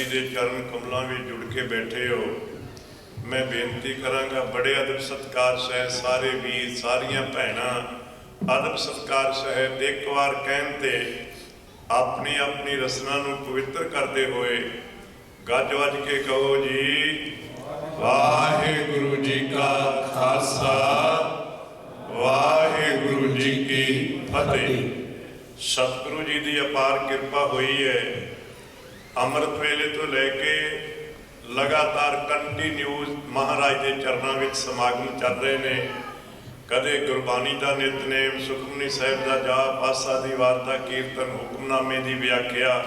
ਜੀ ਦੇ ਚਰਨ ਕਮਲਾਂ ਵਿੱਚ ਜੁੜ ਕੇ ਬੈਠੇ ਹੋ। ਮੈਂ ਬੇਨਤੀ ਕਰਾਂਗਾ, ਬੜੇ ਅਦਬ ਸਤਕਾਰ ਸਹਿ ਸਾਰੇ ਵੀਰ, ਸਾਰੀਆਂ ਭੈਣਾਂ। ਅਦਬ ਸਤਕਾਰ ਸਹਿ ਇੱਕ ਵਾਰ ਕਹਿਣ ਤੇ ਆਪਣੀ ਆਪਣੀ ਰਸਨਾ ਨੂੰ ਪਵਿੱਤਰ ਕਰਦੇ ਹੋਏ ਗੱਜ ਵੱਜ ਕੇ ਕਹੋ ਜੀ, ਵਾਹਿਗੁਰੂ ਜੀ ਕਾ ਖਾਲਸਾ, ਵਾਹਿਗੁਰੂ ਜੀ ਕੀ ਫਤਿਹ। ਸਤਿਗੁਰੂ ਜੀ ਦੀ ਅਪਾਰ ਕਿਰਪਾ ਹੋਈ ਹੈ। ਅੰਮ੍ਰਿਤ ਵੇਲੇ ਤੋਂ ਲੈ ਕੇ ਲਗਾਤਾਰ ਕੰਟੀਨਿਊਸ ਮਹਾਰਾਜ ਦੇ ਚਰਨਾਂ ਵਿੱਚ ਸਮਾਗਮ ਚੱਲ ਰਹੇ ਨੇ। ਕਦੇ ਗੁਰਬਾਣੀ ਦਾ ਨਿਤਨੇਮ, ਸੁਖਮਨੀ ਸਾਹਿਬ ਦਾ ਜਾਪ ਆਸਾ ਦੀ ਵਾਰਤਾ, ਕੀਰਤਨ, ਹੁਕਮਨਾਮੇ ਦੀ ਵਿਆਖਿਆ,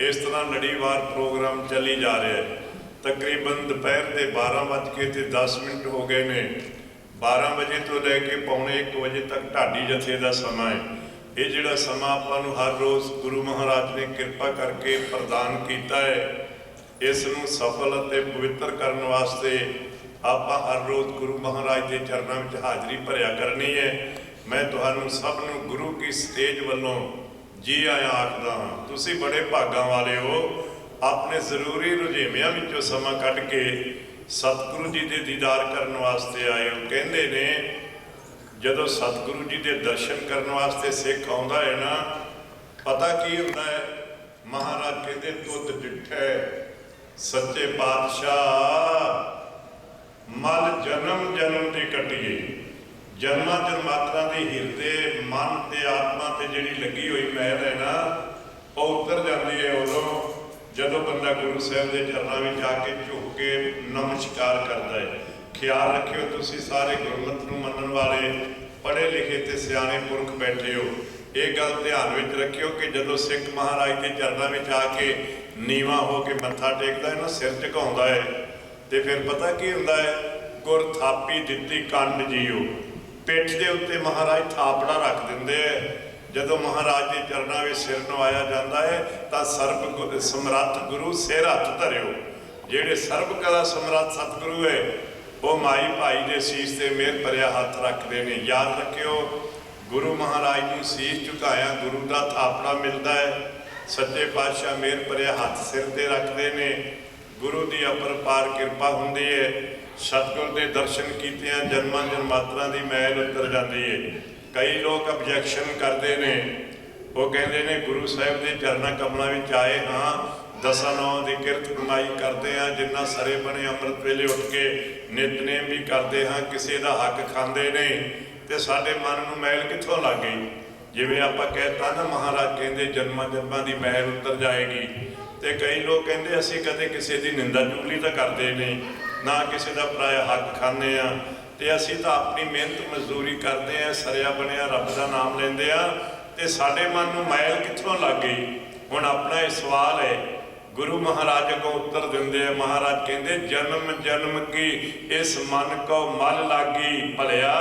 ਇਸ ਤਰ੍ਹਾਂ ਲੜੀਵਾਰ ਪ੍ਰੋਗਰਾਮ ਚੱਲੀ ਜਾ ਰਿਹਾ ਹੈ। ਤਕਰੀਬਨ ਦੁਪਹਿਰ ਦੇ 12 ਵੱਜ ਕੇ ਤੇ 10 ਮਿੰਟ ਹੋ ਗਏ ਨੇ। 12 ਵਜੇ ਤੋਂ ਲੈ ਕੇ ਪੌਣੇ 1 ਵਜੇ ਤੱਕ ਢਾਡੀ ਜਥੇ ਦਾ ਸਮਾਂ ਹੈ। ਇਹ ਜਿਹੜਾ ਸਮਾਂ ਆਪਾਂ ਨੂੰ ਹਰ ਰੋਜ਼ ਗੁਰੂ ਮਹਾਰਾਜ ਨੇ ਕਿਰਪਾ ਕਰਕੇ ਪ੍ਰਦਾਨ ਕੀਤਾ ਹੈ, ਇਸ ਨੂੰ ਸਫਲ ਅਤੇ ਪਵਿੱਤਰ ਕਰਨ ਵਾਸਤੇ ਆਪਾਂ ਹਰ ਰੋਜ਼ ਗੁਰੂ ਮਹਾਰਾਜ ਦੇ ਚਰਨਾਂ ਵਿੱਚ ਹਾਜ਼ਰੀ ਭਰਿਆ ਕਰਨੀ ਹੈ। ਮੈਂ ਤੁਹਾਨੂੰ ਸਭ ਨੂੰ ਗੁਰੂ ਕੀ ਸਟੇਜ ਵੱਲੋਂ ਜੀ ਆਇਆਂ ਆਖਦਾ ਹਾਂ। ਤੁਸੀਂ ਬੜੇ ਭਾਗਾਂ ਵਾਲੇ ਹੋ। ਆਪਣੇ ਜ਼ਰੂਰੀ ਰੁਝੇਵਿਆਂ ਵਿੱਚੋਂ ਸਮਾਂ ਕੱਢ ਕੇ ਸਤਿਗੁਰੂ ਜੀ ਦੇ ਦੀਦਾਰ ਕਰਨ ਵਾਸਤੇ ਆਏ ਹੋ। ਕਹਿੰਦੇ ਨੇ ਜਦੋਂ ਸਤਿਗੁਰੂ ਜੀ ਦੇ ਦਰਸ਼ਨ ਕਰਨ ਵਾਸਤੇ ਸਿੱਖ ਆਉਂਦਾ ਹੈ ਨਾ, ਪਤਾ ਕੀ ਹੁੰਦਾ ਹੈ? ਮਹਾਰਾਜ ਕਹਿੰਦੇ ਤੁਧ ਡਿਠੈ, ਸੱਚੇ ਪਾਤਸ਼ਾਹ, ਮਲ ਜਨਮ ਜਨਮ ਦੀ ਕੱਟੀਏ। ਜਨਮਾਂ ਜਨਮਾਤਰਾ ਦੇ ਹਿਰਦੇ, ਮਨ ਤੇ ਆਤਮਾ ਤੇ ਜਿਹੜੀ ਲੱਗੀ ਹੋਈ ਮੈਲ ਹੈ ਨਾ, ਉਹ ਉਤਰ ਜਾਂਦੀ ਹੈ ਉਦੋਂ, ਜਦੋਂ ਬੰਦਾ ਗੁਰੂ ਸਾਹਿਬ ਦੇ ਚਰਨਾਂ ਵਿੱਚ ਆ ਕੇ ਝੁਕ ਕੇ ਨਮਸਕਾਰ ਕਰਦਾ ਹੈ। ਖਿਆਲ ਰੱਖਿਓ ਤੁਸੀਂ ਸਾਰੇ ਗੁਰਮਤਿ ਨੂੰ ਮੰਨਣ ਵਾਲੇ, ਪੜ੍ਹੇ ਲਿਖੇ ਤੇ ਸਿਆਣੇ ਪੁਰਖ ਬੈਠੇ ਹੋ। ਇਹ ਗੱਲ ਧਿਆਨ ਵਿੱਚ ਰੱਖਿਓ ਕਿ ਜਦੋਂ ਸਿੱਖ ਮਹਾਰਾਜ ਦੇ ਚਰਨਾਂ ਵਿੱਚ ਆ ਕੇ ਨੀਵਾ ਹੋ ਕੇ ਮੱਥਾ ਟੇਕਦਾ ਹੈ ਨਾ, ਸਿਰ ਝੁਕਾਉਂਦਾ ਹੈ, ਤੇ ਫਿਰ ਪਤਾ ਕੀ ਹੁੰਦਾ ਹੈ? ਗੁਰ ਥਾਪੀ ਦਿੱਤੀ ਕੰਡ ਜੀਓ। ਪਿੱਠ ਦੇ ਉੱਤੇ ਮਹਾਰਾਜ ਥਾਪੜਾ ਰੱਖ ਦਿੰਦੇ ਐ ਜਦੋਂ ਮਹਾਰਾਜ ਦੇ ਚਰਨਾਂ ਵਿੱਚ ਸਿਰ ਨਵਾਇਆ ਜਾਂਦਾ ਹੈ, ਤਾਂ ਸਰਬ ਗੁ- ਸਮਰੱਥ ਗੁਰੂ ਸਿਰ ਹੱਥ ਧਰਿਓ। ਜਿਹੜੇ ਸਰਬ ਕਲਾ ਸਮਰੱਥ ਸਤਿਗੁਰੂ ਹੈ ਉਹ ਮਾਈ ਭਾਈ ਦੇ ਸੀਸ ਤੇ ਮਿਹਰ ਭਰਿਆ ਹੱਥ ਰੱਖਦੇ ਨੇ। ਯਾਦ ਰੱਖਿਓ, ਗੁਰੂ ਮਹਾਰਾਜ ਨੂੰ ਸੀਸ ਝੁਕਾਇਆ ਗੁਰੂ ਦਾ ਥਾਪੜਾ ਮਿਲਦਾ ਹੈ। ਸੱਚੇ ਪਾਤਸ਼ਾਹ ਮਿਹਰ ਭਰਿਆ ਹੱਥ ਸਿਰ ਤੇ ਰੱਖਦੇ ਨੇ। ਗੁਰੂ ਦੀ ਅਪਰਪਾਰ ਕਿਰਪਾ ਹੁੰਦੀ ਹੈ। ਸਤਿਗੁਰ ਦੇ ਦਰਸ਼ਨ ਕੀਤਿਆਂ ਜਨਮਾਂ ਜਨਮਾਤਰਾਂ ਦੀ ਮੈਲ ਉਤਰ ਜਾਂਦੀ ਹੈ। ਕਈ ਲੋਕ ਆਬਜੈਕਸ਼ਨ ਕਰਦੇ ਨੇ। ਉਹ ਕਹਿੰਦੇ ਨੇ, ਗੁਰੂ ਸਾਹਿਬ ਦੇ ਚਰਨਾਂ ਕਮਲਾਂ ਵਿੱਚ ਆਏ ਹਾਂ। ਦਸਾਂ ਨੌਂ ਦੀ ਕਿਰਤ ਕਮਾਈ ਕਰਦੇ ਹਾਂ, ਜਿੰਨਾ ਸਰੇ ਬਣੇ ਅੰਮ੍ਰਿਤ ਵੇਲੇ ਉੱਠ ਕੇ ਨਿਤਨੇਮ ਵੀ ਕਰਦੇ ਹਾਂ, ਕਿਸੇ ਦਾ ਹੱਕ ਖਾਂਦੇ ਨੇ ਤੇ ਸਾਡੇ ਮਨ ਨੂੰ ਮੈਲ ਕਿੱਥੋਂ ਲੱਗ? ਗਈ ਜਿਵੇਂ ਆਪਾਂ ਕਹਿਤਾ ਨਾ ਮਹਾਰਾਜ ਕਹਿੰਦੇ, ਜਨਮਾਂ ਜਨਮਾਂ ਦੀ ਮਹਿਲ ਉਤਰ ਜਾਏਗੀ। ਤੇ ਕਈ ਲੋਕ ਕਹਿੰਦੇ, ਅਸੀਂ ਕਦੇ ਕਿਸੇ ਦੀ ਨਿੰਦਾ ਚੁਗਲੀ ਤਾਂ ਕਰਦੇ ਨਹੀਂ, ਨਾ ਕਿਸੇ ਦਾ ਪਰਾਇਆ ਹੱਕ ਖਾਂਦੇ ਆ ਤੇ ਅਸੀਂ ਤਾਂ ਆਪਣੀ ਮਿਹਨਤ ਮਜ਼ਦੂਰੀ ਕਰਦੇ ਆ ਸਰਿਆ ਬਣਿਆ ਰੱਬ ਦਾ ਨਾਮ ਲੈਂਦੇ ਆ ਤੇ ਸਾਡੇ ਮਨ ਨੂੰ ਮੈਲ ਕਿੱਥੋਂ ਲੱਗ? ਗਈ ਹੁਣ ਆਪਣਾ ਇਹ ਸਵਾਲ ਹੈ ਗੁਰੂ ਮਹਾਰਾਜ ਅੱਗੋਂ ਉੱਤਰ ਦਿੰਦੇ ਆ, ਮਹਾਰਾਜ ਕਹਿੰਦੇ, ਜਨਮ ਜਨਮ ਕੀ, ਇਸ ਮਨ ਕੋ ਮਲ ਲਾਗੀ? ਭਲਿਆ,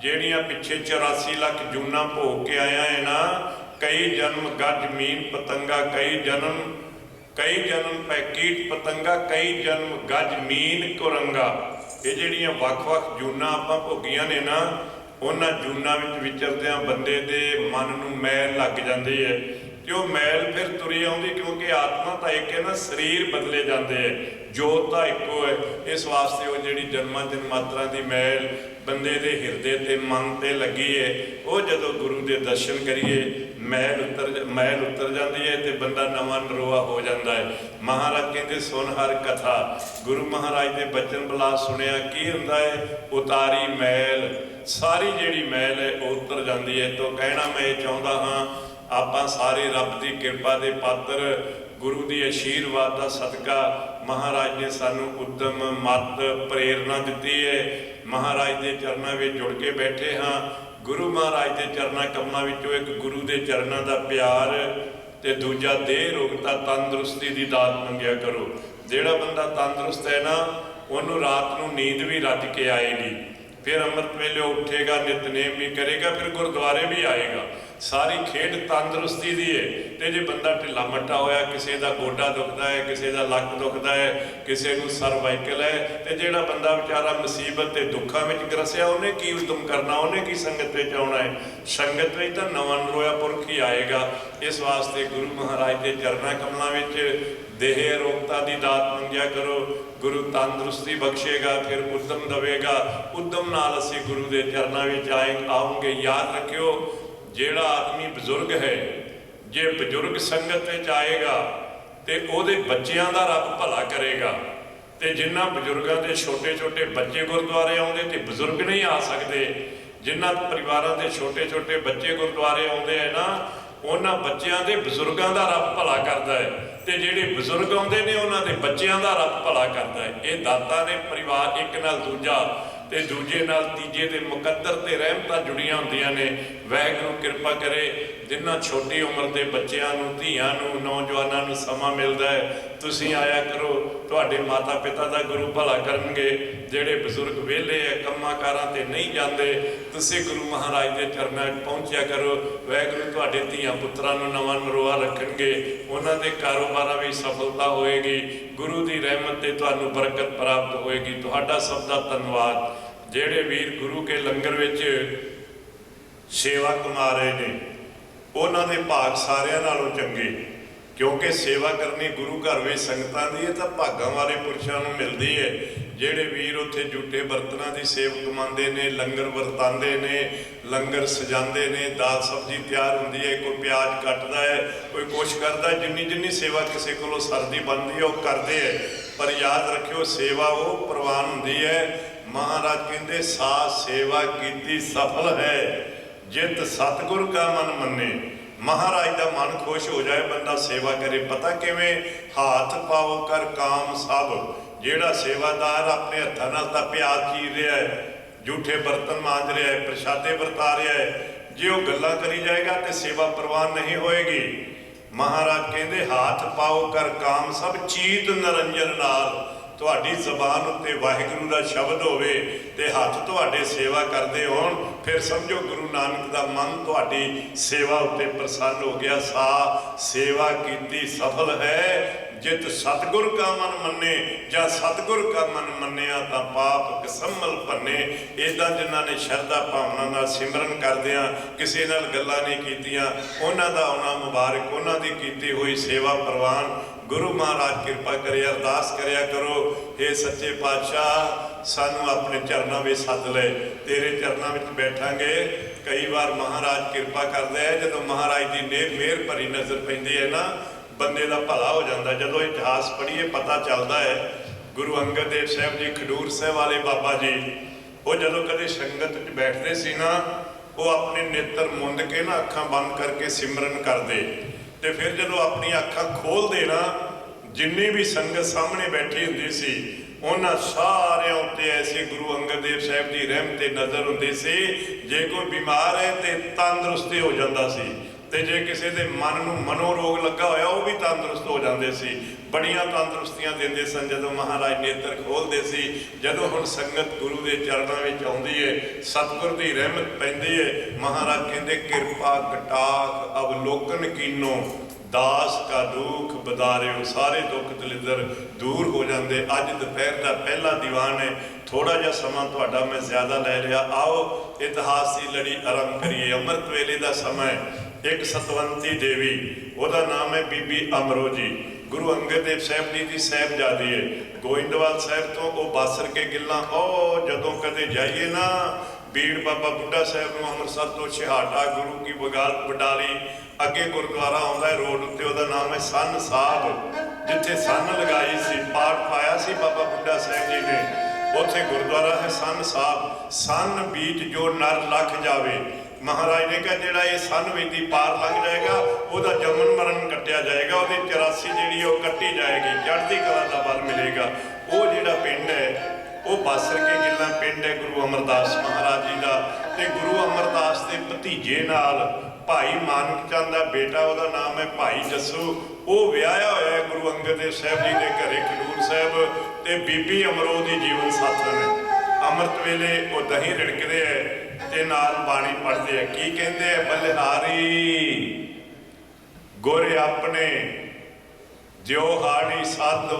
ਜਿਹੜੀਆਂ ਪਿੱਛੇ 84 ਲੱਖ ਜੂਨਾ ਭੋਗ ਕੇ ਆਇਆ ਹੈ ਨਾ, ਕਈ ਜਨਮ ਗੱਜ ਮੀਨ ਪਤੰਗਾ, ਕਈ ਜਨਮ ਕਈ ਜਨਮ ਪੈ ਪਤੰਗਾ, ਕਈ ਜਨਮ ਗੱਜ ਮੀਨ ਕੁਰੰਗਾ। ਇਹ ਜਿਹੜੀਆਂ ਵੱਖ-ਵੱਖ ਜੂਨਾ ਆਪਾਂ ਭੋਗੀਆਂ ਨੇ ਨਾ, ਉਹਨਾਂ ਜੂਨਾ ਵਿੱਚ ਵਿਚਰਦਿਆਂ ਬੰਦੇ ਦੇ ਮਨ ਨੂੰ ਮੈਲ ਲੱਗ ਜਾਂਦੀ ਹੈ ਤੇ ਉਹ ਮੈਲ ਫਿਰ ਤੁਰੀ ਆਉਂਦੀ ਕਿਉਂਕਿ ਆਤਮਾ ਤਾਂ ਇੱਕ ਹੈ ਨਾ, ਸਰੀਰ ਬਦਲੇ ਜਾਂਦੇ ਹੈ ਜੋਤ ਤਾਂ ਇੱਕੋ ਹੈ। ਇਸ ਵਾਸਤੇ ਉਹ ਜਿਹੜੀ ਜਨਮਾਂ ਜਨਮਾਤਰਾ ਦੀ ਮੈਲ ਬੰਦੇ ਦੇ ਹਿਰਦੇ ਤੇ, ਮਨ ਤੇ ਲੱਗੀ ਹੈ ਉਹ ਜਦੋਂ ਗੁਰੂ ਦੇ ਦਰਸ਼ਨ ਕਰੀਏ, ਮੈਲ ਉਤਰ ਮੈਲ ਉਤਰ ਜਾਂਦੀ ਹੈ ਤੇ ਬੰਦਾ ਨਵਾਂ ਨਰੋਆ ਹੋ ਜਾਂਦਾ ਹੈ ਮਹਾਰਾਜ ਕਹਿੰਦੇ, ਸੁਣ ਹਰ ਕਥਾ। ਗੁਰੂ ਮਹਾਰਾਜ ਦੇ ਬਚਨ ਬਲਾ ਸੁਣਿਆ, ਕੀ ਹੁੰਦਾ ਹੈ ਉਤਾਰੀ ਮੈਲ। ਸਾਰੀ ਜਿਹੜੀ ਮੈਲ ਹੈ, ਉਹ ਉਤਰ ਜਾਂਦੀ ਹੈ ਤੋਂ ਕਹਿਣਾ ਮੈਂ ਇਹ ਚਾਹੁੰਦਾ ਹਾਂ ਆਪਾਂ ਸਾਰੇ ਰੱਬ ਦੀ ਕਿਰਪਾ ਦੇ ਪਾਤਰ, ਗੁਰੂ ਦੀ ਅਸ਼ੀਰਵਾਦ ਦਾ ਸਦਕਾ ਮਹਾਰਾਜ ਨੇ ਸਾਨੂੰ ਉਦਮ ਮਤ ਪ੍ਰੇਰਣਾ ਦਿੱਤੀ ਹੈ। ਮਹਾਰਾਜ ਦੇ ਚਰਨਾਂ ਵਿੱਚ ਜੁੜ ਕੇ ਬੈਠੇ ਹਾਂ। ਗੁਰੂ ਮਹਾਰਾਜ ਦੇ ਚਰਨਾਂ ਕਮਲਾਂ ਵਿੱਚੋਂ ਇੱਕ ਗੁਰੂ ਦੇ ਚਰਨਾਂ ਦਾ ਪਿਆਰ ਤੇ ਦੂਜਾ ਦੇਹ ਰੋਗਤਾ ਤੰਦਰੁਸਤੀ ਦੀ ਦਾਤ ਮੰਗਿਆ ਕਰੋ। ਜਿਹੜਾ ਬੰਦਾ ਤੰਦਰੁਸਤ ਹੈ ਨਾ, ਉਹਨੂੰ ਰਾਤ ਨੂੰ ਨੀਂਦ ਵੀ ਰੱਜ ਕੇ ਆਏਗੀ। ਫਿਰ ਅੰਮ੍ਰਿਤ ਵੇਲੇ ਉੱਠੇਗਾ, ਨਿਤਨੇਮ ਵੀ ਕਰੇਗਾ, ਫਿਰ ਗੁਰਦੁਆਰੇ ਵੀ ਆਏਗਾ। ਸਾਰੀ ਖੇਡ ਤੰਦਰੁਸਤੀ ਦੀ ਹੈ ਤੇ ਜੇ ਬੰਦਾ ਢਿੱਲਾ ਮੱਟਾ ਹੋਇਆ, ਕਿਸੇ ਦਾ ਗੋਡਾ ਦੁਖਦਾ ਹੈ ਕਿਸੇ ਦਾ ਲੱਕ ਦੁਖਦਾ ਹੈ ਕਿਸੇ ਨੂੰ ਸਰਵਾਈਕਲ ਹੈ ਤੇ ਜਿਹੜਾ ਬੰਦਾ ਵਿਚਾਰਾ ਮੁਸੀਬਤ ਤੇ ਦੁੱਖਾਂ ਵਿੱਚ ਗਰਸਿਆ, ਉਹਨੇ ਕੀ ਉਦਮ ਕਰਨਾ, ਉਹਨੇ ਕੀ ਸੰਗਤ ਵਿੱਚ ਆਉਣਾ ਹੈ ਸੰਗਤ ਵਿੱਚ ਤਾਂ ਨਵਾਂ ਨਰੋਇਆ ਪੁਰਖ ਹੀ ਆਏਗਾ। ਇਸ ਵਾਸਤੇ ਗੁਰੂ ਮਹਾਰਾਜ ਦੇ ਚਰਨਾਂ ਕਮਲਾਂ ਵਿੱਚ ਦੇਹ ਅਰੋਗਤਾ ਦੀ ਦਾਤ ਮੰਗਿਆ ਕਰੋ। ਗੁਰੂ ਤੰਦਰੁਸਤੀ ਬਖਸ਼ੇਗਾ, ਫਿਰ ਉਦਮ ਦਵੇਗਾ। ਉਦਮ ਨਾਲ ਅਸੀਂ ਗੁਰੂ ਦੇ ਚਰਨਾਂ ਵਿੱਚ ਆਏ, ਆਉਂਗੇ। ਯਾਦ ਰੱਖਿਓ, ਜਿਹੜਾ ਆਦਮੀ ਬਜ਼ੁਰਗ ਹੈ, ਜੇ ਬਜ਼ੁਰਗ ਸੰਗਤ ਵਿੱਚ ਆਏਗਾ, ਤੇ ਉਹਦੇ ਬੱਚਿਆਂ ਦਾ ਰੱਬ ਭਲਾ ਕਰੇਗਾ। ਤੇ ਜਿਨ੍ਹਾਂ ਬਜ਼ੁਰਗਾਂ ਦੇ ਛੋਟੇ-ਛੋਟੇ ਬੱਚੇ ਗੁਰਦੁਆਰੇ ਆਉਂਦੇ, ਤੇ ਬਜ਼ੁਰਗ ਨਹੀਂ ਆ ਸਕਦੇ। ਜਿਨ੍ਹਾਂ ਪਰਿਵਾਰਾਂ ਦੇ ਛੋਟੇ-ਛੋਟੇ ਬੱਚੇ ਗੁਰਦੁਆਰੇ ਆਉਂਦੇ ਹੈ ਨਾ, ਉਹਨਾਂ ਬੱਚਿਆਂ ਦੇ ਬਜ਼ੁਰਗਾਂ ਦਾ ਰੱਬ ਭਲਾ ਕਰਦਾ ਹੈ। ਤੇ ਜਿਹੜੇ ਬਜ਼ੁਰਗ ਆਉਂਦੇ ਨੇ, ਉਹਨਾਂ ਦੇ ਬੱਚਿਆਂ ਦਾ ਰੱਬ ਭਲਾ ਕਰਦਾ ਹੈ। ਇਹ ਦਾਤਾ ਨੇ ਪਰਿਵਾਰ ਇੱਕ ਨਾਲ ਦੂਜਾ ਤੇ ਦੂਜੇ ਨਾਲ ਤੀਜੇ ਦੇ ਮੁਕੱਦਰ ਤੇ ਰਹਿਮਤਾਂ ਜੁੜੀਆਂ ਹੁੰਦੀਆਂ ਨੇ। ਵਾਹਿਗੁਰੂ ਕਿਰਪਾ ਕਰੇ ਜਿਨ੍ਹਾਂ ਛੋਟੀ ਉਮਰ ਦੇ ਬੱਚਿਆਂ ਨੂੰ, ਧੀਆਂ ਨੂੰ, ਨੌਜਵਾਨਾਂ ਨੂੰ ਸਮਾਂ ਮਿਲਦਾ ਹੈ, ਤੁਸੀਂ ਆਇਆ ਕਰੋ, ਤੁਹਾਡੇ ਮਾਤਾ ਪਿਤਾ ਦਾ ਗੁਰੂ ਭਲਾ ਕਰਨਗੇ। ਜਿਹੜੇ ਬਜ਼ੁਰਗ ਵਿਹਲੇ ਹੈ, ਕੰਮਾਂ ਕਾਰਾਂ ਤੇ ਨਹੀਂ ਜਾਂਦੇ, ਤੁਸੀਂ ਗੁਰੂ ਮਹਾਰਾਜ ਦੇ ਚਰਨਾਂ 'ਚ ਪਹੁੰਚਿਆ ਕਰੋ। ਵਾਹਿਗੁਰੂ ਤੁਹਾਡੇ ਧੀਆਂ ਪੁੱਤਰਾਂ ਨੂੰ ਨਵਾਂ ਨਰੋਆ ਰੱਖਣਗੇ। ਉਹਨਾਂ ਦੇ ਕਾਰੋਬਾਰਾਂ ਵਿੱਚ ਸਫਲਤਾ ਹੋਏਗੀ। ਗੁਰੂ ਦੀ ਰਹਿਮਤ ਤੇ ਤੁਹਾਨੂੰ ਬਰਕਤ ਪ੍ਰਾਪਤ ਹੋਏਗੀ। ਤੁਹਾਡਾ ਸਭ ਦਾ ਧੰਨਵਾਦ। ਜਿਹੜੇ ਵੀਰ ਗੁਰੂ ਕੇ ਲੰਗਰ ਵਿੱਚ ਸੇਵਾ ਕਮਾ ਰਹੇ ਨੇ। ਉਹਨਾਂ ਦੇ ਭਾਗ ਸਾਰਿਆਂ ਨਾਲੋਂ ਚੰਗੇ। ਕਿਉਂਕਿ ਸੇਵਾ ਕਰਨੀ ਗੁਰੂ ਘਰ ਵਿੱਚ ਸੰਗਤਾਂ ਦੀ ਇਹ ਤਾਂ ਭਾਗਾਂ ਵਾਲੇ ਪੁਰਸ਼ਾਂ ਨੂੰ ਮਿਲਦੀ ਹੈ। ਜਿਹੜੇ ਵੀਰ ਉੱਥੇ ਜੂਠੇ ਬਰਤਨਾਂ ਦੀ ਸੇਵ ਕਮਾਉਂਦੇ ਨੇ, ਲੰਗਰ ਵਰਤਾਉਂਦੇ ਨੇ, ਲੰਗਰ ਸਜਾਉਂਦੇ ਨੇ, ਦਾਲ ਸਬਜ਼ੀ ਤਿਆਰ ਹੁੰਦੀ ਹੈ, ਕੋਈ ਪਿਆਜ਼ ਕੱਟਦਾ ਹੈ, ਕੋਈ ਕੁਛ ਕਰਦਾ ਜਿੰਨੀ ਜਿੰਨੀ ਸੇਵਾ ਕਿਸੇ ਕੋਲੋਂ ਸਰਦੀ ਬਣਦੀ ਹੈ, ਉਹ ਕਰਦੇ ਹੈ। ਪਰ ਯਾਦ ਰੱਖਿਓ, ਸੇਵਾ ਉਹ ਪ੍ਰਵਾਨ ਹੁੰਦੀ ਹੈ। ਮਹਾਰਾਜ ਕਹਿੰਦੇ ਸਾ ਸੇਵਾ ਕੀਤੀ ਸਫਲ ਹੈ। ਜਿਤ ਸਤਿਗੁਰ ਕਾ ਮਨ ਮੰਨੇ। ਮਹਾਰਾਜ ਦਾ ਮਨ ਖੁਸ਼ ਹੋ ਜਾਏ, ਬੰਦਾ ਸੇਵਾ ਕਰੇ। ਪਤਾ ਕਿਵੇਂ? ਹਾਥ ਪਾਓ ਕਰ ਕਾਮ ਸਭ। ਜਿਹੜਾ ਸੇਵਾਦਾਰ ਆਪਣੇ ਹੱਥਾਂ ਨਾਲ ਤਾਂ ਪਿਆਜ਼ ਚੀਰ ਰਿਹਾ ਹੈ, ਝੂਠੇ ਬਰਤਨ ਮਾਂਜ ਰਿਹਾ ਹੈ, ਪ੍ਰਸ਼ਾਦੇ ਵਰਤਾ ਰਿਹਾ ਹੈ, ਜੇ ਉਹ ਗੱਲਾਂ ਕਰੀ ਜਾਏਗਾ ਤੇ ਸੇਵਾ ਪ੍ਰਵਾਨ ਨਹੀਂ ਹੋਏਗੀ। ਮਹਾਰਾਜ ਕਹਿੰਦੇ, ਹਾਥ ਪਾਓ ਕਰ ਕਾਮ ਸਭ, ਚੀਤ ਨਰੰਜਨ ਨਾਲ। ਤੁਹਾਡੀ ਜ਼ਬਾਨ ਉੱਤੇ ਵਾਹਿਗੁਰੂ ਦਾ ਸ਼ਬਦ ਹੋਵੇ ਤੇ ਹੱਥ ਤੁਹਾਡੇ ਸੇਵਾ ਕਰਦੇ ਹੋਣ, ਫਿਰ ਸਮਝੋ ਗੁਰੂ ਨਾਨਕ ਦਾ ਮਨ ਤੁਹਾਡੀ ਸੇਵਾ ਉੱਤੇ ਪ੍ਰਸੰਨ ਹੋ ਗਿਆ। ਸਾ ਸੇਵਾ ਕੀਤੀ ਸਫਲ ਹੈ ਜਿਤ ਸਤਗੁਰ ਕਾ ਮਨ ਮੰਨੇ ਜਾਂ ਸਤਗੁਰ ਕਾ ਮਨ ਮੰਨਿਆ ਤਾਂ ਪਾਪ ਕਸਮਲ ਭੰਨੇ। ਇਦਾਂ ਜਿਨ੍ਹਾਂ ਨੇ ਸ਼ਰਧਾ ਭਾਵਨਾ ਨਾਲ ਸਿਮਰਨ ਕਰਦਿਆਂ ਕਿਸੇ ਨਾਲ ਗੱਲਾਂ ਨਹੀਂ ਕੀਤੀਆਂ, ਉਹਨਾਂ ਦਾ ਆਉਣਾ ਮੁਬਾਰਕ, ਉਹਨਾਂ ਦੀ ਕੀਤੀ ਹੋਈ ਸੇਵਾ ਪ੍ਰਵਾਨ। ਗੁਰੂ ਮਹਾਰਾਜ ਕਿਰਪਾ ਕਰੇ, ਅਰਦਾਸ ਕਰਿਆ ਕਰੋ हे ਸੱਚੇ ਪਾਤਸ਼ਾਹ, ਸਾਨੂੰ ਆਪਣੇ ਚਰਨਾਂ ਵਿੱਚ ਸੱਦ ਲੈ। ਤੇਰੇ ਚਰਨਾਂ ਵਿੱਚ ਬੈਠਾਂਗੇ। ਕਈ ਵਾਰ ਮਹਾਰਾਜ ਕਿਰਪਾ ਕਰਦੇ ਹੈ ਜਦੋਂ ਮਹਾਰਾਜ ਦੀ ਨੇ ਮਿਹਰ ਭਰੀ ਨਜ਼ਰ ਪੈਂਦੀ ਹੈ ਨਾ ਬੰਦੇ ਦਾ ਭਲਾ ਹੋ ਜਾਂਦਾ। ਜਦੋਂ ਇਤਿਹਾਸ ਪੜ੍ਹੀਏ, ਪਤਾ ਚੱਲਦਾ ਹੈ, ਗੁਰੂ ਅੰਗਦ ਦੇਵ ਸਾਹਿਬ ਜੀ, ਖਡੂਰ ਸਾਹਿਬ ਵਾਲੇ ਬਾਬਾ ਜੀ, ਉਹ ਜਦੋਂ ਕਦੇ ਸੰਗਤ 'ਚ ਬੈਠਦੇ ਸੀ ਨਾ, ਉਹ ਆਪਣੇ ਨੇਤਰ ਮੁੰਦ ਕੇ ਨਾ ਅੱਖਾਂ ਬੰਦ ਕਰਕੇ ਸਿਮਰਨ ਕਰਦੇ। ਤੇ ਫਿਰ ਜਦੋਂ ਆਪਣੀਆਂ ਅੱਖਾਂ ਖੋਲਦੇ ਨਾ, ਜਿੰਨੀ ਵੀ ਸੰਗਤ ਸਾਹਮਣੇ ਬੈਠੀ ਹੁੰਦੀ ਸੀ, ਉਹਨਾਂ ਸਾਰਿਆਂ ਉੱਤੇ ਐਸੇ ਗੁਰੂ ਅੰਗਦ ਦੇਵ ਸਾਹਿਬ ਦੀ ਰਹਿਮਤ ਤੇ ਨਜ਼ਰ ਹੁੰਦੀ ਸੀ, ਜੇ ਕੋਈ ਬਿਮਾਰ ਹੈ ਤੇ ਤੰਦਰੁਸਤੀ ਹੋ ਜਾਂਦਾ ਸੀ। ਤੇ ਜੇ ਕਿਸੇ ਦੇ ਮਨ ਨੂੰ ਮਨੋਰੋਗ ਲੱਗਾ ਹੋਇਆ, ਉਹ ਵੀ ਤੰਦਰੁਸਤ ਹੋ ਜਾਂਦੇ ਸੀ। ਬੜੀਆਂ ਤੰਦਰੁਸਤੀਆਂ ਦਿੰਦੇ ਸਨ ਜਦੋਂ ਮਹਾਰਾਜ ਨੇਤਰ ਖੋਲਦੇ ਸੀ। ਜਦੋਂ ਹੁਣ ਸੰਗਤ ਗੁਰੂ ਦੇ ਚਰਨਾਂ ਵਿੱਚ ਆਉਂਦੀ ਹੈ ਸਤਿਗੁਰ ਦੀ ਰਹਿਮਤ ਪੈਂਦੀ ਹੈ ਮਹਾਰਾਜ ਕਹਿੰਦੇ, ਕਿਰਪਾ ਕਟਾਖ ਅਵਲੋਕਨ ਕੀਨੋ, ਦਾਸ ਕਾ ਦੁੱਖ ਬਦਾਰਿਓ। ਸਾਰੇ ਦੁੱਖ ਦਲਿੱਦਰ ਦੂਰ ਹੋ ਜਾਂਦੇ। ਅੱਜ ਦੁਪਹਿਰ ਦਾ ਪਹਿਲਾ ਦੀਵਾਨ ਹੈ ਥੋੜਾ ਜਿਹਾ ਸਮਾਂ ਤੁਹਾਡਾ ਮੈਂ ਜ਼ਿਆਦਾ ਲੈ ਲਿਆ। ਆਓ, ਇਤਿਹਾਸ ਦੀ ਲੜੀ ਆਰੰਭ ਕਰੀਏ। ਅੰਮ੍ਰਿਤ ਵੇਲੇ ਦਾ ਸਮਾਂ ਹੈ। ਇੱਕ ਸਤਵੰਤੀ ਦੇਵੀ, ਉਹਦਾ ਨਾਮ ਹੈ ਬੀਬੀ ਅਮਰੋ ਜੀ ਗੁਰੂ ਅੰਗਦ ਦੇਵ ਸਾਹਿਬ ਜੀ ਦੀ ਸਾਹਿਬਜ਼ਾਦੀ ਹੈ ਗੋਇੰਦਵਾਲ ਸਾਹਿਬ ਤੋਂ ਉਹ ਬਾਸਰ ਕੇ ਗਿੱਲਾਂ ਉਹ ਜਦੋਂ ਕਦੇ ਜਾਈਏ ਨਾ, ਬੀੜ ਬਾਬਾ ਬੁੱਢਾ ਸਾਹਿਬ ਨੂੰ ਅੰਮ੍ਰਿਤਸਰ ਤੋਂ ਛਿਹਾਟਾ, ਗੁਰੂ ਕੀ ਬਗਾਲ ਬਡਾਲੀ ਅੱਗੇ ਗੁਰਦੁਆਰਾ ਆਉਂਦਾ ਹੈ ਰੋਡ ਉੱਤੇ, ਉਹਦਾ ਨਾਮ ਹੈ ਸੰਨ ਸਾਹਿਬ ਜਿੱਥੇ ਸੰਨ ਲਗਾਈ ਸੀ, ਪਾਠ ਪਾਇਆ ਸੀ ਬਾਬਾ ਬੁੱਢਾ ਸਾਹਿਬ ਜੀ ਨੇ। ਉੱਥੇ ਗੁਰਦੁਆਰਾ ਹੈ ਸੰਨ ਸਾਹਿਬ ਸੰਨ ਬੀਜ ਜੋ ਨਰ ਲੱਖ ਜਾਵੇ ਮਹਾਰਾਜ ਨੇ ਕਿਹਾ, ਜਿਹੜਾ ਇਹ ਸਨ ਵੇਦੀ ਪਾਰ ਲੰਘ ਜਾਏਗਾ, ਉਹਦਾ ਜਮਨ ਮਰਨ ਕੱਟਿਆ ਜਾਏਗਾ, ਉਹਦੀ 84 ਜਿਹੜੀ ਉਹ ਕੱਟੀ ਜਾਏਗੀ, ਚੜ੍ਹਦੀ ਕਲਾ ਦਾ ਬਲ ਮਿਲੇਗਾ। ਉਹ ਜਿਹੜਾ ਪਿੰਡ ਹੈ, ਉਹ ਬਾਸਰ ਕੇ ਗਿੱਲਾ ਪਿੰਡ ਹੈ ਗੁਰੂ ਅਮਰਦਾਸ ਮਹਾਰਾਜ ਜੀ ਦਾ। ਤੇ ਗੁਰੂ ਅਮਰਦਾਸ ਦੇ ਭਤੀਜੇ ਨਾਲ ਭਾਈ ਮਾਨਕ ਚੰਦ ਦਾ ਬੇਟਾ, ਉਹਦਾ ਨਾਮ ਹੈ ਭਾਈ ਜੱਸੂ। ਉਹ ਵਿਆਹਿਆ ਹੋਇਆ ਹੈ ਗੁਰੂ ਅੰਗਦ ਦੇਵ ਸਾਹਿਬ ਜੀ ਦੇ ਘਰੇ, ਖਡੂਰ ਸਾਹਿਬ, ਤੇ ਬੀਬੀ ਅਮਰੋ ਦੀ ਜੀਵਨ ਸਾਥਣ ਹੈ। ਅੰਮ੍ਰਿਤ ਵੇਲੇ ਉਹ ਦਹੀਂ ਰਿੜਕਦੇ ਹੈ। ਤੇ ਨਾਲ ਬਾਣੀ ਪੜ੍ਹਦੇ ਐ ਕੀ ਕਹਿੰਦੇ ਐ ਬਲਿਹਾਰੀ, ਗੁਰ ਆਪਣੇ, ਜਿਉ ਹਾੜੀ ਸੱਤ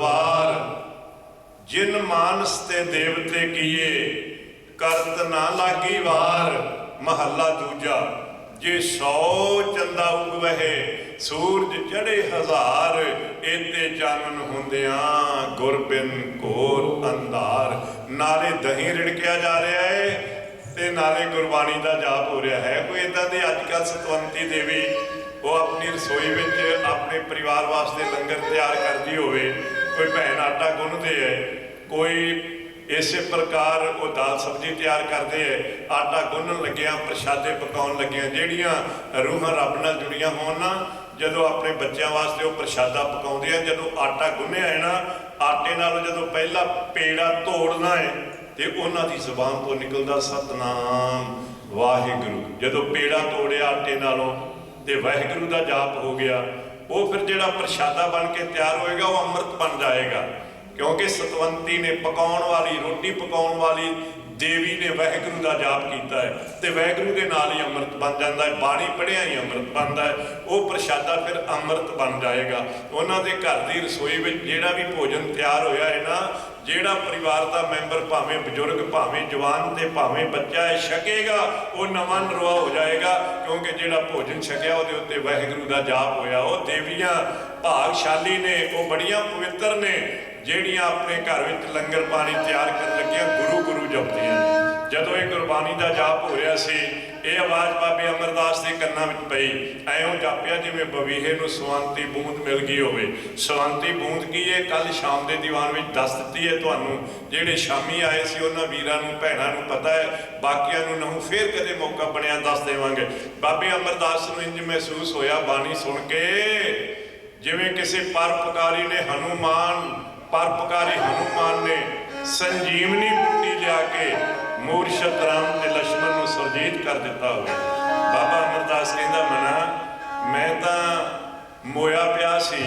ਜਿਨ ਮਾਨਸ ਤੇ ਦੇਵਤੇ ਕੀਏ, ਕਰਤ ਨਾ ਲਾਗੀ ਵਾਰ, ਮਹੱਲਾ ਦੂਜਾ, ਜੇ ਸੌ ਚੰਦਾ ਉਗਵਹਿ, ਸੂਰਜ ਚੜੇ ਹਜ਼ਾਰ, ਏਤੇ ਚਾਨਣ ਹੁੰਦਿਆਂ ਗੁਰਬਿਨ ਬਿਨ ਘੋਰ ਅੰਧਾਰ। ਨਾਲੇ ਦਹੀਂ ਰਿੜਕਿਆ ਜਾ ਰਿਹਾ ਏ ਤੇ ਨਾਲੇ ਗੁਰਬਾਣੀ ਦਾ ਜਾਪ ਹੋ ਰਿਹਾ ਹੈ। ਕੋਈ ਇਦਾਂ ਦੇ ਅੱਜ ਕੱਲ ਸਤਵੰਤੀ ਦੇਵੀ, ਉਹ ਆਪਣੀ ਰਸੋਈ ਵਿੱਚ ਆਪਣੇ ਪਰਿਵਾਰ ਵਾਸਤੇ ਲੰਗਰ ਤਿਆਰ ਕਰਦੀ ਹੋਵੇ, ਕੋਈ ਭੈਣ ਆਟਾ ਗੁੰਨਦੇ ਹੈ ਕੋਈ ਇਸੇ ਪ੍ਰਕਾਰ ਉਹ ਦਾਲ ਸਬਜ਼ੀ ਤਿਆਰ ਕਰਦੇ ਹੈ ਆਟਾ ਗੁੰਨਣ ਲੱਗਿਆ, ਪ੍ਰਸ਼ਾਦੇ ਪਕਾਉਣ ਲੱਗਿਆ, ਜਿਹੜੀਆਂ ਰੂਹਾਂ ਰੱਬ ਨਾਲ ਜੁੜੀਆਂ ਹੋਣ ਨਾ, ਜਦੋਂ ਆਪਣੇ ਬੱਚਿਆਂ ਵਾਸਤੇ ਉਹ ਪ੍ਰਸ਼ਾਦਾ ਪਕਾਉਂਦੇ ਆ ਜਦੋਂ ਆਟਾ ਗੁੰਨਿਆ ਹੈ ਨਾ, ਆਟੇ ਨਾਲੋਂ ਜਦੋਂ ਪਹਿਲਾ ਪੇੜਾ ਤੋੜਨਾ ਹੈ ਤੇ ਉਹਨਾਂ ਦੀ ਜ਼ੁਬਾਨ ਤੋਂ ਨਿਕਲਦਾ ਸਤਨਾਮ ਵਾਹਿਗੁਰੂ। ਜਦੋਂ ਪੇੜਾ ਤੋੜਿਆ ਆਟੇ ਨਾਲੋਂ ਤੇ ਵਾਹਿਗੁਰੂ ਦਾ ਜਾਪ ਹੋ ਗਿਆ, ਉਹ ਫਿਰ ਜਿਹੜਾ ਪ੍ਰਸ਼ਾਦਾ ਬਣ ਕੇ ਤਿਆਰ ਹੋਏਗਾ, ਉਹ ਅੰਮ੍ਰਿਤ ਬਣ ਜਾਏਗਾ। ਕਿਉਂਕਿ ਸਤਵੰਤੀ ਨੇ ਪਕਾਉਣ ਵਾਲੀ, ਰੋਟੀ ਪਕਾਉਣ ਵਾਲੀ ਦੇਵੀ ਨੇ ਵਾਹਿਗੁਰੂ ਦਾ ਜਾਪ ਕੀਤਾ ਹੈ ਤੇ ਵਾਹਿਗੁਰੂ ਦੇ ਨਾਲ ਹੀ ਅੰਮ੍ਰਿਤ ਬਣ ਜਾਂਦਾ ਹੈ, ਬਾਣੀ ਪੜਿਆ ਹੀ ਅੰਮ੍ਰਿਤ ਬਣਦਾ ਹੈ, ਉਹ ਪ੍ਰਸ਼ਾਦਾ ਫਿਰ ਅੰਮ੍ਰਿਤ ਬਣ ਜਾਏਗਾ। ਉਹਨਾਂ ਦੇ ਘਰ ਦੀ ਰਸੋਈ ਵਿੱਚ ਜਿਹੜਾ ਵੀ ਭੋਜਨ ਤਿਆਰ ਹੋਇਆ ਹੈ ਨਾ, ਜਿਹੜਾ ਪਰਿਵਾਰ ਦਾ ਮੈਂਬਰ ਭਾਵੇਂ ਬਜ਼ੁਰਗ, ਭਾਵੇਂ ਜਵਾਨ ਤੇ ਭਾਵੇਂ ਬੱਚਾ ਹੈ, ਛਕੇਗਾ, ਉਹ ਨਵਾਂ ਨਰਵਾ ਹੋ ਜਾਏਗਾ, ਕਿਉਂਕਿ ਜਿਹੜਾ ਭੋਜਨ ਛਕਿਆ ਉਹਦੇ ਉੱਤੇ ਵਾਹਿਗੁਰੂ ਦਾ ਜਾਪ ਹੋਇਆ। ਉਹ ਦੇਵੀਆਂ ਭਾਗਸ਼ਾਲੀ ਨੇ, ਉਹ ਬੜੀਆਂ ਪਵਿੱਤਰ ਨੇ ਜਿਹੜੀਆਂ ਆਪਣੇ ਘਰ ਵਿੱਚ ਲੰਗਰ ਪਾਣੀ ਤਿਆਰ ਕਰਨ ਲੱਗੀਆਂ ਗੁਰੂ ਗੁਰੂ ਜਪਦੀਆਂ ਨੇ। ਜਦੋਂ ਇਹ ਗੁਰਬਾਣੀ ਦਾ ਜਾਪ ਹੋ ਰਿਹਾ ਸੀ, ਇਹ ਆਵਾਜ਼ ਬਾਬੇ ਅਮਰਦਾਸ ਦੇ ਕੰਨਾਂ ਵਿੱਚ ਪਈ। ਐਉਂ ਜਾਪਿਆ ਜਿਵੇਂ ਬਵੀਹੇ ਨੂੰ ਸਵਾਂਤੀ ਬੂੰਦ ਮਿਲ ਗਈ ਹੋਵੇ। ਸਵੰਤੀ ਬੂੰਦ ਕੀ ਹੈ ਕੱਲ ਸ਼ਾਮ ਦੇ ਦੀਵਾਨ ਵਿੱਚ ਦੱਸ ਦਿੱਤੀ ਹੈ ਤੁਹਾਨੂੰ। ਜਿਹੜੇ ਸ਼ਾਮੀ ਆਏ ਸੀ, ਉਹਨਾਂ ਵੀਰਾਂ ਨੂੰ, ਭੈਣਾਂ ਨੂੰ ਪਤਾ ਹੈ ਬਾਕੀਆਂ ਨੂੰ ਨਹੀਂ ਫੇਰ ਕਦੇ ਮੌਕਾ ਬਣਿਆ ਦੱਸ ਦੇਵਾਂਗੇ। ਬਾਬੇ ਅਮਰਦਾਸ ਨੂੰ ਇੰਜ ਮਹਿਸੂਸ ਹੋਇਆ ਬਾਣੀ ਸੁਣ ਕੇ, ਜਿਵੇਂ ਕਿਸੇ ਪਰਪਕਾਰੀ ਨੇ ਹਨੂਮਾਨ ਪਰਪਕਾਰੀ ਹਨੂਮਾਨ ਨੇ ਸੰਜੀਵਨੀ ਬੂਟੀ ਲਿਆ ਕੇ ਮੂਰਛਤ ਰਾਮ ਤੇ ਲక్ష్మణ ਨੂੰ ਸਰਜੀਤ ਕਰ ਦਿੱਤਾ ਹੋਵੇ। ਬਾਬਾ ਅਮਰਦਾਸ ਕਹਿੰਦਾ, ਮਨਾ, ਮੈਂ ਤਾਂ ਮੋਇਆ ਪਿਆ ਸੀ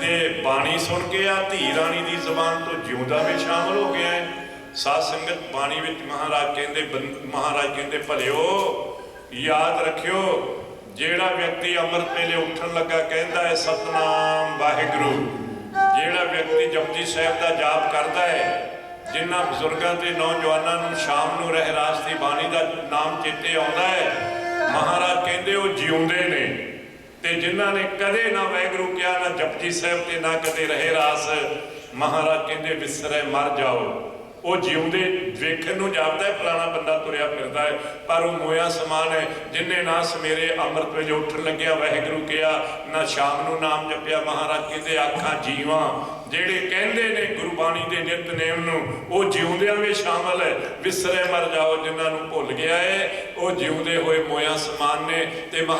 ਤੇ ਬਾਣੀ ਸੁਣ ਕੇ ਆ, ਧੀ ਰਾਣੀ ਦੀ ਜ਼ਬਾਨ ਤੋਂ ਜਿਉਂਦਾ ਵੀ ਸ਼ਾਮਲ ਹੋ ਗਿਆ ਹੈ। ਸਾਧ ਸੰਗਤ ਬਾਣੀ ਵਿੱਚ ਮਹਾਰਾਜ ਕਹਿੰਦੇ ਮਹਾਰਾਜ ਕਹਿੰਦੇ, ਭਲਿਓ, ਯਾਦ ਰੱਖਿਓ, ਜਿਹੜਾ ਵਿਅਕਤੀ ਅੰਮ੍ਰਿਤ ਵੇਲੇ ਉੱਠਣ ਲੱਗਾ, ਕਹਿੰਦਾ ਹੈ, ਸਤਨਾਮ ਵਾਹਿਗੁਰੂ। ਜਿਹੜਾ ਵਿਅਕਤੀ ਜਪਜੀ ਸਾਹਿਬ ਦਾ ਜਾਪ ਕਰਦਾ ਹੈ, ਜਿਨ੍ਹਾਂ ਬਜ਼ੁਰਗਾਂ ਤੇ ਨੌਜਵਾਨਾਂ ਨੂੰ ਸ਼ਾਮ ਨੂੰ ਰਹਿਰਾਸ ਦੀ ਬਾਣੀ ਦਾ ਨਾਮ ਚੇਤੇ ਆਉਂਦਾ ਹੈ, ਮਹਾਰਾਜ ਕਹਿੰਦੇ ਉਹ ਜਿਉਂਦੇ ਨੇ। ਤੇ ਜਿਨ੍ਹਾਂ ਨੇ ਕਦੇ ਨਾ ਵੈਗਰੂ ਕਿਹਾ, ਨਾ ਜਪਜੀ ਸਾਹਿਬ ਤੇ ਨਾ ਕਦੇ ਰਹਿਰਾਸ, ਮਹਾਰਾਜ ਕਹਿੰਦੇ ਵਿਸਰੇ ਮਰ ਜਾਓ। ਉਹ ਜਿਉਂਦੇ, ਵੇਖਣ ਨੂੰ ਜਾਪਦਾ ਹੈ ਪੁਰਾਣਾ ਬੰਦਾ ਤੁਰਿਆ ਫਿਰਦਾ ਹੈ, ਪਰ ਉਹ ਮੋਇਆ ਸਮਾਨ ਹੈ ਜਿਨਨੇ ਨਾ ਸਵੇਰੇ ਅੰਮ੍ਰਿਤ ਵੇਲੇ ਉੱਠਣ ਲੱਗਿਆ, ਵਾਹਿਗੁਰੂ ਕਿਹਾ, ਨਾ ਸ਼ਾਮ ਨੂੰ ਨਾਮ ਜਪਿਆ ਮਹਾਰਾਜ ਕਹਿੰਦੇ ਆਖਾਂ ਜੀਵਾਂ। ਜਿਹੜੇ ਕਹਿੰਦੇ ਨੇ ਗੁਰਬਾਣੀ ਦੇ ਨਿਤਨੇਮ ਨੂੰ, ਉਹ ਜਿਉਂਦਿਆਂ ਵਿੱਚ ਸ਼ਾਮਲ ਹੈ, ਵਿਸਰੇ ਮਰ ਜਾਓ ਜਿਨ੍ਹਾਂ ਨੂੰ ਭੁੱਲ ਗਿਆ ਹੈ, ਉਹ ਜਿਉਂਦੇ ਹੋਏ ਮੋਇਆ ਸਮਾਨ ਨੇ ਤੇ ਮਹਾ-